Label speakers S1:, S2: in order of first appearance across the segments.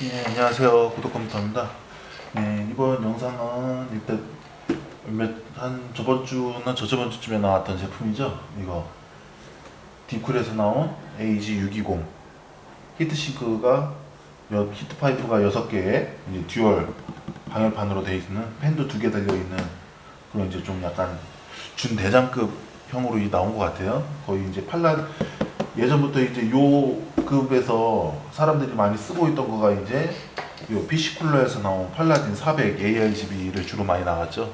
S1: 네, 안녕하세요. 구독 컴퓨터입니다. 네, 이번 영상은 일단 몇, 한 저번 주나 저저번 주쯤에 나왔던 제품이죠. 이거 딥쿨에서 나온 AG620 히트싱크가 여- 히트파이프가 6개에 이제 듀얼 방열판으로 되어 있는 팬도 두개 달려 있는 그런 이제 좀 약간 준대장급 형으로 이 나온 것 같아요. 거의 이제 팔라 예전부터 이제 요 급에서 사람들이 많이 쓰고 있던 거가 이제 요 PC 쿨러에서 나온 팔라딘 400 ARGB를 주로 많이 나갔죠.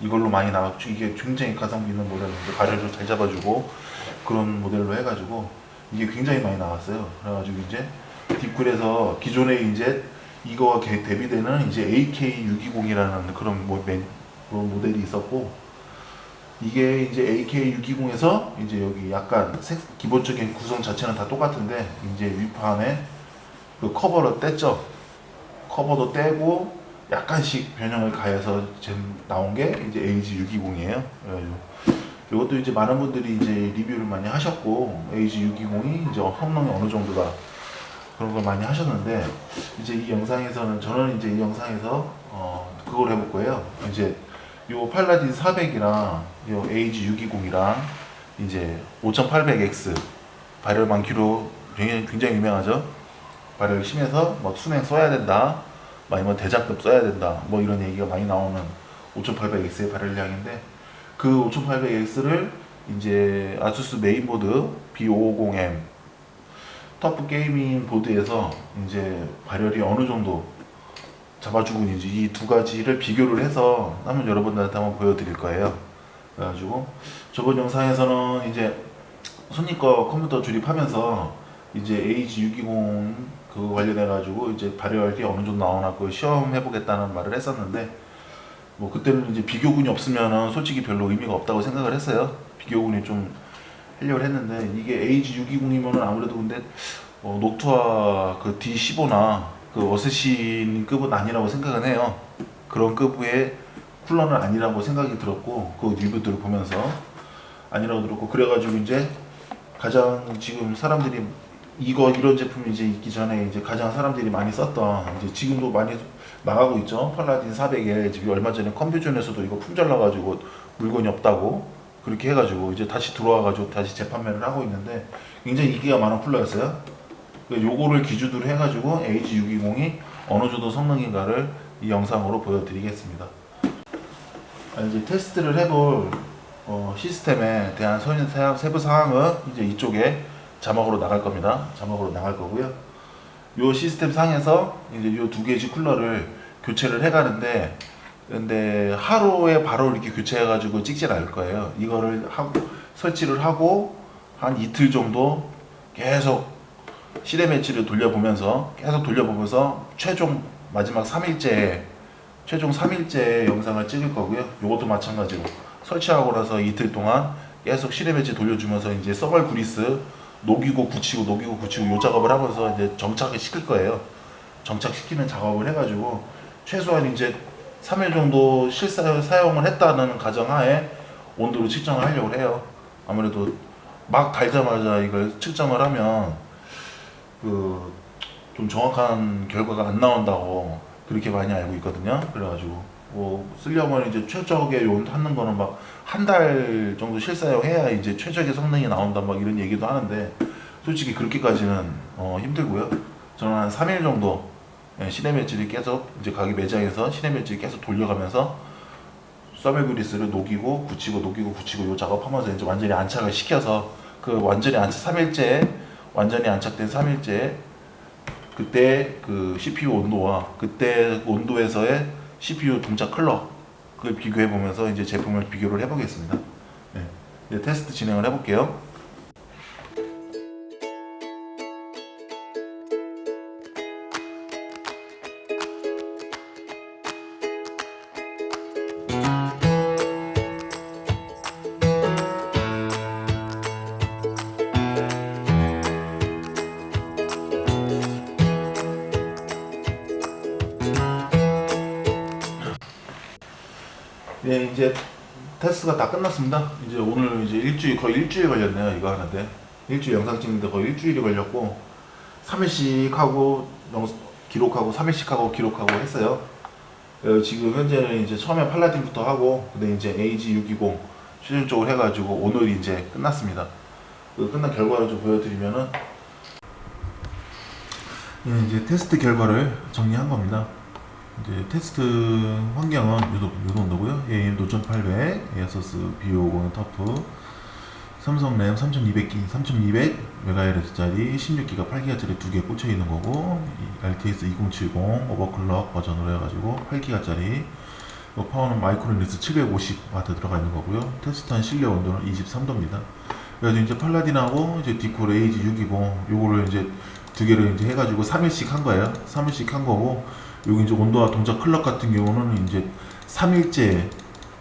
S1: 이걸로 많이 나갔죠. 이게 굉장히 가성비 있는 모델인데 가격을 잘 잡아주고 그런 모델로 해가지고 이게 굉장히 많이 나왔어요. 그래가지고 이제 딥쿨에서 기존에 이제 이거와 개- 대비되는 이제 AK620이라는 그런 모, 모델이 있었고 이게 이제 AK620에서 이제 여기 약간 색, 기본적인 구성 자체는 다 똑같은데 이제 위판에 그 커버를 뗐죠. 커버도 떼고 약간씩 변형을 가해서 나온 게 이제 AG620이에요. 그래가지고 이것도 이제 많은 분들이 이제 리뷰를 많이 하셨고 AG620이 이제 성능이 어느 정도다 그런 걸 많이 하셨는데 이제 이 영상에서는 저는 이제 이 영상에서 어 그걸 해볼 거예요. 이제 요 팔라딘 400이랑 요 AG620이랑 이제 5800X 발열 많기로 굉장히, 굉장히 유명하죠. 발열 심해서 뭐 수냉 써야 된다, 뭐 아니면 대장급 써야 된다, 뭐 이런 얘기가 많이 나오는 5800X의 발열량인데 그 5800X를 이제 아수스 메인보드 B550M 터프 게이밍 보드에서 이제 발열이 어느 정도 잡아주고 있는지 이 두 가지를 비교를 해서 한번 여러분들한테 한번 보여드릴 거예요. 그래가지고 저번 영상에서는 이제 손님 거 컴퓨터 조립하면서 이제 AG620 그거 관련해 가지고 이제 발열이 어느 정도 나오나 그 시험해 보겠다는 말을 했었는데 뭐 그때는 이제 비교군이 없으면은 솔직히 별로 의미가 없다고 생각을 했어요. 비교군이 좀 하려고 했는데 이게 AG620이면은 아무래도 근데 어, 녹투아 그 D15나 그 어쌔신 급은 아니라고 생각은 해요. 그런 급의 쿨러는 아니라고 생각이 들었고 그 리뷰들을 보면서 아니라고 들었고 그래가지고 이제 가장 지금 사람들이 이거 이런 제품이 이제 있기 전에 이제 가장 사람들이 많이 썼던 이제 지금도 많이 나가고 있죠 팔라딘 400에 지금 얼마 전에 컴퓨전에서도 이거 품절 나가지고 물건이 없다고 그렇게 해가지고 이제 다시 들어와가지고 다시 재판매를 하고 있는데 굉장히 인기가 많은 쿨러였어요. 그 요거를 기준으로 해가지고 AG620이 어느 정도 성능인가를 이 영상으로 보여드리겠습니다. 아, 이제 테스트를 해볼 어, 시스템에 대한 선- 사- 세부 사항은 이제 이쪽에 자막으로 나갈 겁니다. 자막으로 나갈 거고요. 요 시스템 상에서 이제 요 두 개의 쿨러를 교체를 해가는데 근데 하루에 바로 이렇게 교체해가지고 찍질 않을 거예요. 이거를 하고 설치를 하고 한 이틀 정도 계속 시대 매치를 돌려보면서 계속 돌려보면서 최종 마지막 3일째 최종 3일째 영상을 찍을 거고요. 이것도 마찬가지로 설치하고 나서 이틀 동안 계속 시대 매치 돌려주면서 이제 서벌 그리스 녹이고 붙이고 녹이고 붙이고 요 작업을 하면서 이제 정착을 시킬 거예요. 정착시키는 작업을 해가지고 최소한 이제 3일 정도 실사 사용을 했다는 가정하에 온도를 측정을 하려고 해요. 아무래도 막 달자마자 이걸 측정을 하면 그 좀 정확한 결과가 안 나온다고 그렇게 많이 알고 있거든요. 그래가지고 뭐 쓰려면 이제 최적의 요 하는 거는 막 한 달 정도 실사용해야 이제 최적의 성능이 나온다 막 이런 얘기도 하는데 솔직히 그렇게까지는 어, 힘들고요. 저는 한 3일 정도 예, 시내 매치를 계속 이제 가게 매장에서 시내 매치를 계속 돌려가면서 서벨 그리스를 녹이고 붙이고 녹이고 붙이고 요 작업하면서 이제 완전히 안착을 시켜서 그 완전히 안착 3일째 완전히 안착된 3일째 그때 그 CPU 온도와 그때 온도에서의 CPU 동작 클럭 그 비교해 보면서 이제 제품을 비교를 해보겠습니다. 네. 테스트 진행을 해볼게요. 네, 이제 테스트가 다 끝났습니다. 이제 오늘 이제 일주일 거의 일주일 걸렸네요. 이거 하는데 일주일 영상 찍는데 거의 일주일이 걸렸고 3일씩 하고 영, 기록하고 3일씩하고 기록하고 했어요. 지금 현재는 이제 처음에 팔라딘부터 하고 근데 이제 AG620 최종적으로 해가지고 오늘 이제 끝났습니다. 그 끝난 결과를 좀 보여드리면은 예, 이제 테스트 결과를 정리한 겁니다. 이제 테스트 환경은 요, 요 정도고요. AM 도전 800, 에어서스 B50 터프, 삼성 램 3200기, 3200MHz짜리 16기가 8기가짜리 두 개 꽂혀 있는 거고, 이 RTS 2070 오버클럭 버전으로 해가지고 8기가짜리. 파워는 마이크로니스 750W 들어가 있는 거고요. 테스트한 실내 온도는 23도입니다. 그래서 이제 팔라딘하고 이제 디콜 에이지 620 요거를 이제 두 개를 이제 해가지고 3일씩 한 거예요. 3일씩 한 거고 여기 이제 온도와 동작 클럭 같은 경우는 이제 3일째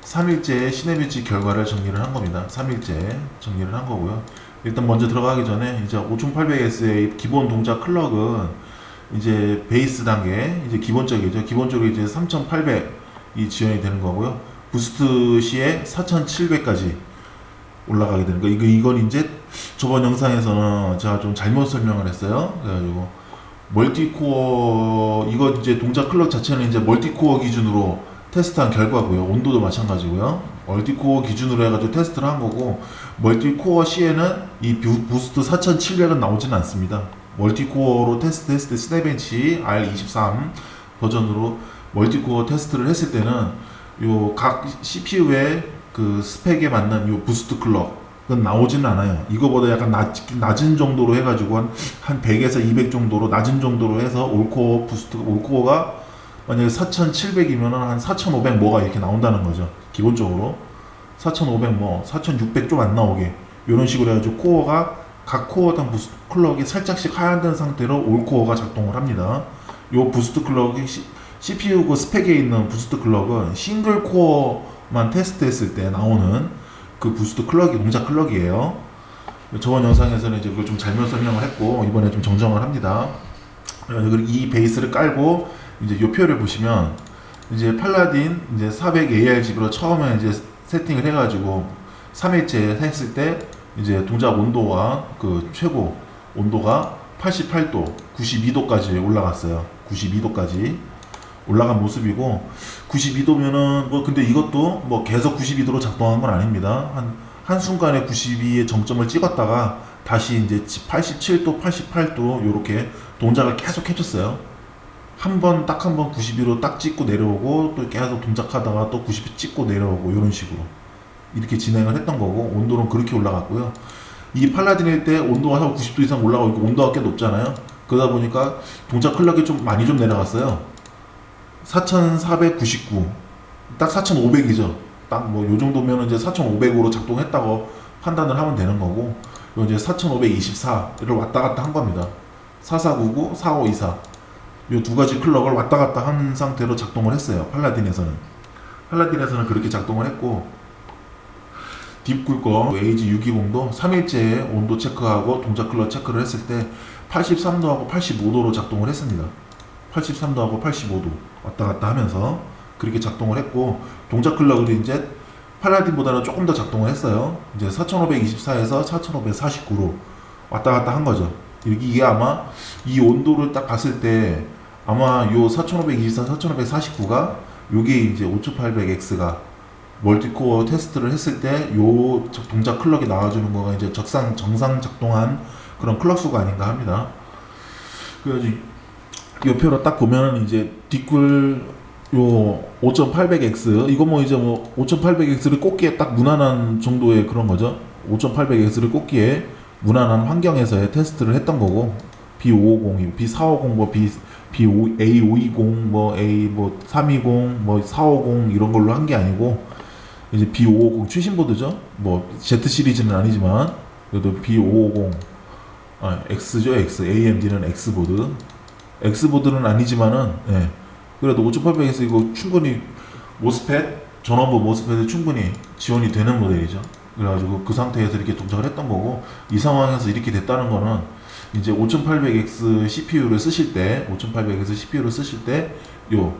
S1: 3일째 시네비치 결과를 정리를 한 겁니다. 3일째 정리를 한 거고요. 일단 먼저 들어가기 전에 이제 5800S의 기본 동작 클럭은 이제 베이스 단계 이제 기본적이죠. 기본적으로 이제 3800이 지원이 되는 거고요. 부스트 시에 4700까지 올라가게 되는 거. 이거 이건 이제 저번 영상에서는 제가 좀 잘못 설명을 했어요. 그래가지고 멀티코어 이거 이제 동작 클럭 자체는 이제 멀티코어 기준으로 테스트한 결과고요. 온도도 마찬가지고요. 멀티코어 기준으로 해가지고 테스트를 한 거고 멀티코어 시에는 이 부- 부스트 4,700은 나오지는 않습니다. 멀티코어로 테스트했을 때 스네벤치 R23 버전으로 멀티코어 테스트를 했을 때는 요 각 CPU의 그 스펙에 맞는 요 부스트 클럭 은 나오지는 않아요. 이거보다 약간 낮, 낮은 정도로 해가지고 한, 한 100에서 200 정도로 낮은 정도로 해서 올코어 부스트 올코어가 만약에 4,700이면은 한4,500 뭐가 이렇게 나온다는 거죠. 기본적으로 4,500 뭐, 4,600 좀 안 나오게 이런 식으로 해가지고 코어가 각 코어 당 부스트 클럭이 살짝씩 하얀된 상태로 올 코어가 작동을 합니다. 요 부스트 클럭이 시- CPU 그 스펙에 있는 부스트 클럭은 싱글 코어만 테스트했을 때 나오는 그 부스트 클럭이 동작 클럭이에요. 저번 영상에서는 이제 그걸 좀 잘못 설명을 했고 이번에 좀 정정을 합니다. 이 베이스를 깔고 이제 요 표를 보시면 이제 팔라딘 이제 400 ARGB로 처음에 이제 세팅을 해가지고 3일째 했을 때 이제 동작 온도와 그 최고 온도가 88도, 92도까지 올라갔어요. 92도까지 올라간 모습이고 92도면은 뭐 근데 이것도 뭐 계속 92도로 작동한 건 아닙니다. 한 한순간에 92의 정점을 찍었다가 다시 이제 87도, 88도 요렇게 동작을 계속 해줬어요. 한 번 딱 한 번 92로 딱 찍고 내려오고 또 계속 동작하다가 또 90 찍고 내려오고 이런 식으로 이렇게 진행을 했던 거고 온도는 그렇게 올라갔고요. 이 팔라딘일 때 온도가 한 90도 이상 올라가고 온도가 꽤 높잖아요. 그러다 보니까 동작 클럭이 좀 많이 좀 내려갔어요. 4,499. 딱 4,500이죠. 딱 뭐 요 정도면 이제 4,500으로 작동했다고 판단을 하면 되는 거고, 요 이제 4,524를 왔다 갔다 한 겁니다. 4499, 4524. 요 두 가지 클럭을 왔다 갔다 한 상태로 작동을 했어요. 팔라딘에서는. 팔라딘에서는 그렇게 작동을 했고, 딥쿨 거 AG620도 3일째 온도 체크하고 동작 클럭 체크를 했을 때 83도하고 85도로 작동을 했습니다. 83도하고 85도 왔다 갔다 하면서 그렇게 작동을 했고 동작 클럭을 이제 팔라딘보다는 조금 더 작동을 했어요. 이제 4524에서 4549로 왔다 갔다 한 거죠. 이게 아마 이 온도를 딱 봤을 때 아마 요 4524, 4549가 요게 이제 5800X가 멀티코어 테스트를 했을 때 요 동작 클럭이 나와주는 거가 이제 적상 정상 작동한 그런 클럭 수가 아닌가 합니다. 그래서 요 표로 딱 보면은 이제 뒷글 요 5800X 이거 뭐 이제 뭐 5800X를 꽂기에 딱 무난한 정도의 그런 거죠. 5800X를 꽂기에 무난한 환경에서의 테스트를 했던 거고 B550, B450, 뭐 B B5 A520, 뭐 A 뭐 320, 뭐 450 이런 걸로 한 게 아니고 이제 B550 최신 보드죠. 뭐 Z 시리즈는 아니지만 그래도 B550 아, X죠, X. AMD는 X 보드. X 보드는 아니지만은 예. 그래도 5800에서 이거 충분히 모스펫 전원부 모스펫에 충분히 지원이 되는 모델이죠. 그래가지고 그 상태에서 이렇게 동작을 했던 거고 이 상황에서 이렇게 됐다는 거는 이제 5800X CPU를 쓰실 때 5800X CPU를 쓰실 때요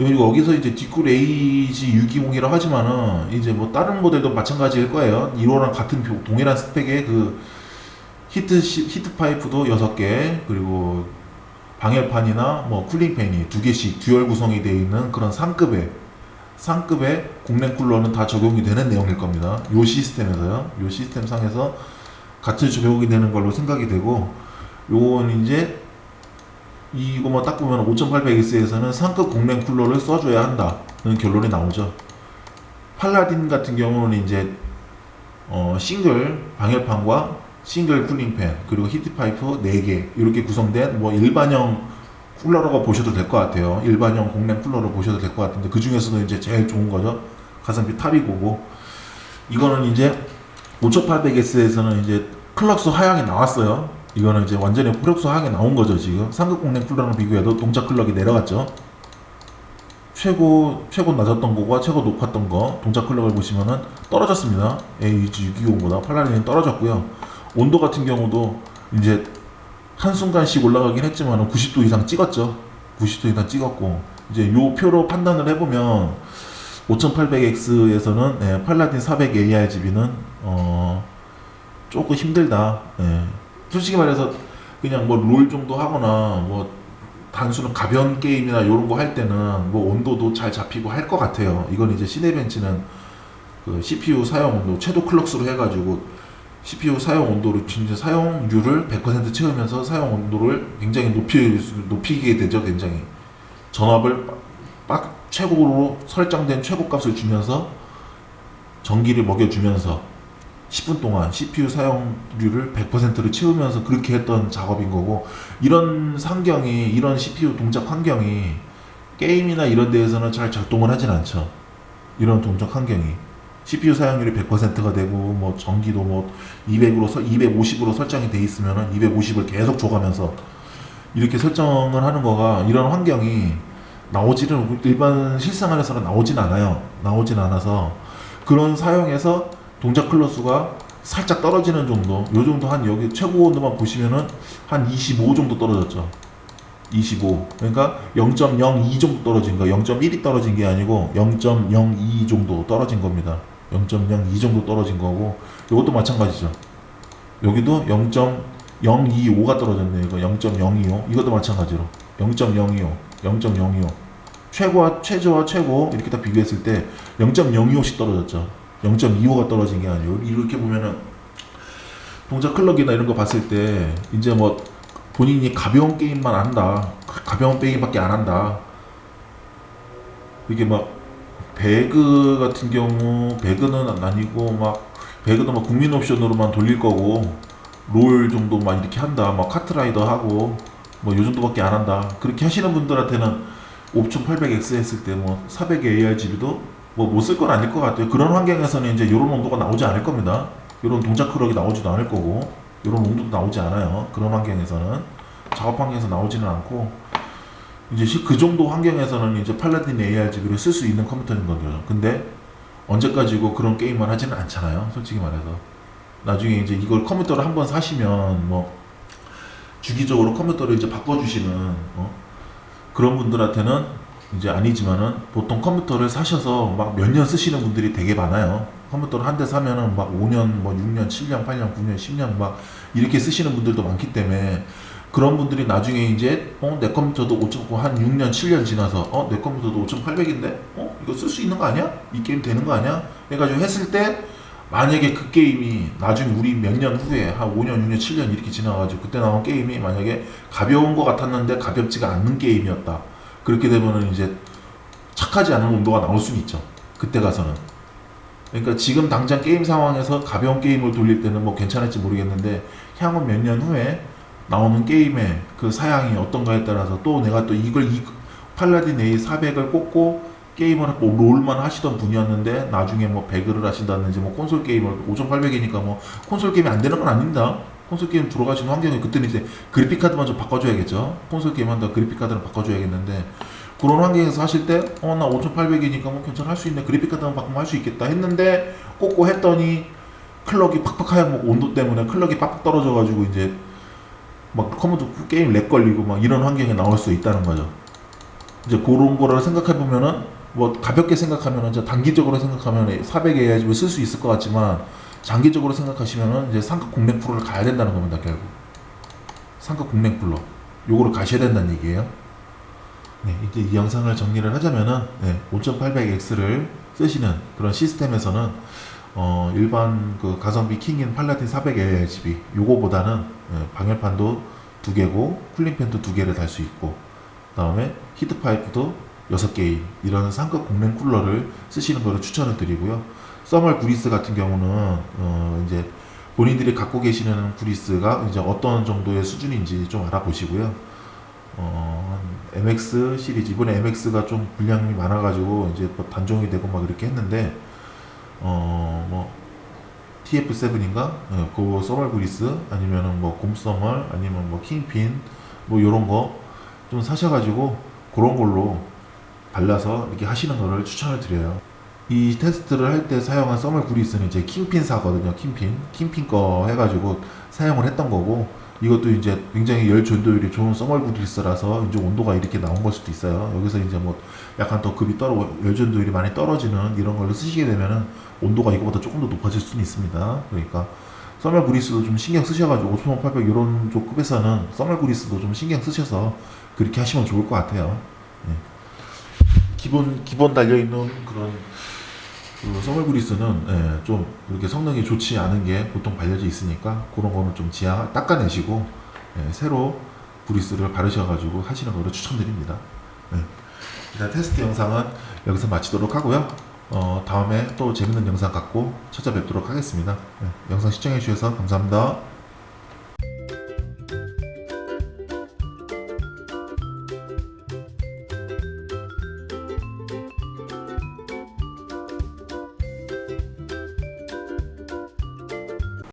S1: 여기서 이제 뒷쿨 AG620이라 하지만은 이제 뭐 다른 모델도 마찬가지일 거예요. 이거랑 같은 표- 동일한 스펙의 그 히트 시, 히트 파이프도 6개 그리고 방열판이나 뭐 쿨링팬이 두 개씩 듀얼 구성이 되어 있는 그런 상급의 상급의 공랭 쿨러는 다 적용이 되는 내용일 겁니다. 요 시스템에서요. 요 시스템 상에서 같이 적용이 되는 걸로 생각이 되고 요건 이제 이거만 딱 보면 5800X에서는 상급 공랭 쿨러를 써줘야 한다는 결론이 나오죠. 팔라딘 같은 경우는 이제 어, 싱글 방열판과 싱글 쿨링팬 그리고 히트파이프 4개 이렇게 구성된 뭐 일반형 쿨러라고 보셔도 될 것 같아요. 일반형 공랭 쿨러로 보셔도 될 것 같은데 그 중에서도 이제 제일 좋은 거죠. 가성비 탑이고고 이거는 이제 5800S에서는 이제 클럭스 하향이 나왔어요. 이거는 이제 완전히 클럭스 하향이 나온 거죠 지금 상급 공랭 쿨러랑 비교해도 동작 클럭이 내려갔죠. 최고 최고 낮았던 거과 최고 높았던 거 동작 클럭을 보시면은 떨어졌습니다. AG620보다 팔라딘이 떨어졌고요. 온도 같은 경우도 이제 한순간씩 올라가긴 했지만 90도 이상 찍었죠. 90도 이상 찍었고 이제 요 표로 판단을 해보면 5800X에서는 네, 팔라딘 400 ARGB는 어 조금 힘들다. 예. 솔직히 말해서 그냥 뭐 롤 정도 하거나 뭐 단순한 가벼운 게임이나 이런 거 할 때는 뭐 온도도 잘 잡히고 할 것 같아요. 이건 이제 시네벤치는 그 CPU 사용 온도 최도 클럭스로 해가지고 CPU 사용 온도를 진짜 사용률을 100% 채우면서 사용 온도를 굉장히 높이 높이게 되죠, 굉장히 전압을 빡 최고로 설정된 최고값을 주면서 전기를 먹여주면서 10분 동안 CPU 사용률을 100%를 채우면서 그렇게 했던 작업인 거고 이런 환경이 이런 CPU 동작 환경이 게임이나 이런 데에서는 잘 작동을 하진 않죠. 이런 동작 환경이 CPU 사용률이 100%가 되고 뭐 전기도 뭐 200으로 250으로 설정이 돼 있으면은 250을 계속 줘가면서 이렇게 설정을 하는 거가 이런 환경이 나오지는 일반 실생활에서는 나오진 않아요. 나오진 않아서 그런 사용에서 동작 클러스가 살짝 떨어지는 정도. 요 정도 한 여기 최고 온도만 보시면은 한 25 정도 떨어졌죠. 25. 그러니까 0.02 정도 떨어진 거. 0.1이 떨어진 게 아니고 0.02 정도 떨어진 겁니다. 0.02 정도 떨어진 거고 이것도 마찬가지죠. 여기도 0.025가 떨어졌네요. 이거 0.025. 이것도 마찬가지로 0.025. 0.025. 최고와 최저와 최고 이렇게 다 비교했을 때 0.025씩 떨어졌죠. 0.25가 떨어진 게 아니고 이렇게 보면은 동작 클럭이나 이런 거 봤을 때 이제 뭐 본인이 가벼운 게임만 한다. 가벼운 게임밖에 안 한다. 이게 막 배그 같은 경우 배그는 아니고 막 배그도 막 국민 옵션으로만 돌릴 거고 롤 정도만 이렇게 한다. 막 카트라이더 하고 뭐 요 정도밖에 안 한다. 그렇게 하시는 분들한테는 5800X 했을 때 뭐 400 ARGB도 뭐 못 쓸 건 아닐 것 같아요. 그런 환경에서는 이제 이런 온도가 나오지 않을 겁니다. 이런 동작 크럭이 나오지도 않을 거고 이런 온도도 나오지 않아요. 그런 환경에서는 작업 환경에서 나오지는 않고 이제 시- 그 정도 환경에서는 이제 팔라딘 ARGB를 쓸 수 있는 컴퓨터인 거죠. 근데 언제까지고 그런 게임만 하지는 않잖아요. 솔직히 말해서 나중에 이제 이걸 컴퓨터를 한번 사시면 뭐 주기적으로 컴퓨터를 이제 바꿔주시는 어? 그런 분들한테는 이제 아니지만은 보통 컴퓨터를 사셔서 막 몇 년 쓰시는 분들이 되게 많아요. 컴퓨터를 한 대 사면은 막 5년, 뭐 6년, 7년, 8년, 9년, 10년 막 이렇게 쓰시는 분들도 많기 때문에 그런 분들이 나중에 이제 어 내 컴퓨터도 5.9한 6년, 7년 지나서 어 내 컴퓨터도 5.800인데 어 이거 쓸 수 있는 거 아니야? 이 게임 되는 거 아니야? 해가지고 했을 때 만약에 그 게임이 나중에 우리 몇 년 후에 한 5년, 6년, 7년 이렇게 지나가지고 그때 나온 게임이 만약에 가벼운 거 같았는데 가볍지가 않는 게임이었다. 그렇게 되면은 이제 착하지 않은 온도가 나올 수는 있죠. 그때 가서는. 그러니까 지금 당장 게임 상황에서 가벼운 게임을 돌릴 때는 뭐 괜찮을지 모르겠는데 향후 몇 년 후에 나오는 게임의 그 사양이 어떤가에 따라서 또 내가 또 이걸 이 팔라딘 A 400을 꽂고 게임을 하고 롤만 하시던 분이었는데 나중에 뭐 배그를 하신다든지 뭐 콘솔 게임을 5800이니까 뭐 콘솔 게임이 안 되는 건 아닙니다. 콘솔 게임 들어가시는 환경에 그때는 이제 그래픽 카드만 좀 바꿔줘야겠죠. 콘솔 게임 한다 그래픽 카드를 바꿔줘야겠는데 그런 환경에서 하실 때 어 나 5800이니까 뭐 괜찮아 할 수 있네 그래픽 카드만 바꾸면 할 수 있겠다 했는데 꽂고 했더니 클럭이 팍팍 하얀 뭐 온도 때문에 클럭이 팍팍 떨어져가지고 이제 막 컴퓨터 게임 렉 걸리고 막 이런 환경에 나올 수 있다는 거죠. 이제 그런 거를 생각해 보면은 뭐 가볍게 생각하면은 이제 단기적으로 생각하면 400 AIG를 쓸수 있을 것 같지만 장기적으로 생각하시면은 이제 상급 공랭 프로를 가야 된다는 겁니다 결국 상급 공랭 프로 요거로 가셔야 된다는 얘기예요. 네, 이제 이 영상을 정리를 하자면은 네, 5800X를 쓰시는 그런 시스템에서는 어, 일반 그 가성비 킹인 팔라딘 400LGB 요거보다는 예, 방열판도 두 개고 쿨링팬도 두 개를 달 수 있고 그다음에 히트 파이프도 여섯 개인 이런 상급 공랭 쿨러를 쓰시는 거를 추천을 드리고요. 서멀 구리스 같은 경우는 어, 이제 본인들이 갖고 계시는 구리스가 이제 어떤 정도의 수준인지 좀 알아보시고요. 어, MX 시리즈 이번에 MX가 좀 분량이 많아가지고 이제 뭐 단종이 되고 막 이렇게 했는데 어 뭐 TF7인가 예, 그 서멀 그리스 아니면은 뭐 곰서멀 아니면 뭐 킹핀 뭐 요런 거 좀 사셔가지고 그런 걸로 발라서 이렇게 하시는 거를 추천을 드려요. 이 테스트를 할 때 사용한 서멀 그리스는 이제 킹핀 사거든요. 킹핀 킹핀 거 해가지고 사용을 했던 거고 이것도 이제 굉장히 열 전도율이 좋은 서멀 그리스라서 이제 온도가 이렇게 나온 걸 수도 있어요. 여기서 이제 뭐 약간 더 급이 떨어 열 전도율이 많이 떨어지는 이런 걸로 쓰시게 되면은 온도가 이거보다 조금 더 높아질 수는 있습니다. 그러니까 서멀 그리스도 좀 신경 쓰셔가지고 5800 이런 쪽 급에서는 서멀 그리스도 좀 신경 쓰셔서 그렇게 하시면 좋을 것 같아요. 예. 기본 기본 달려 있는 그런 그 서멀 그리스는 예, 좀 이렇게 성능이 좋지 않은 게 보통 발려져 있으니까 그런 거는 좀 지하 닦아내시고 예, 새로 그리스를 바르셔가지고 하시는 거를 추천드립니다. 예. 일단 테스트 영상은 여기서 마치도록 하고요. 어, 다음에 또 재밌는 영상 갖고 찾아뵙도록 하겠습니다. 예, 영상 시청해 주셔서 감사합니다.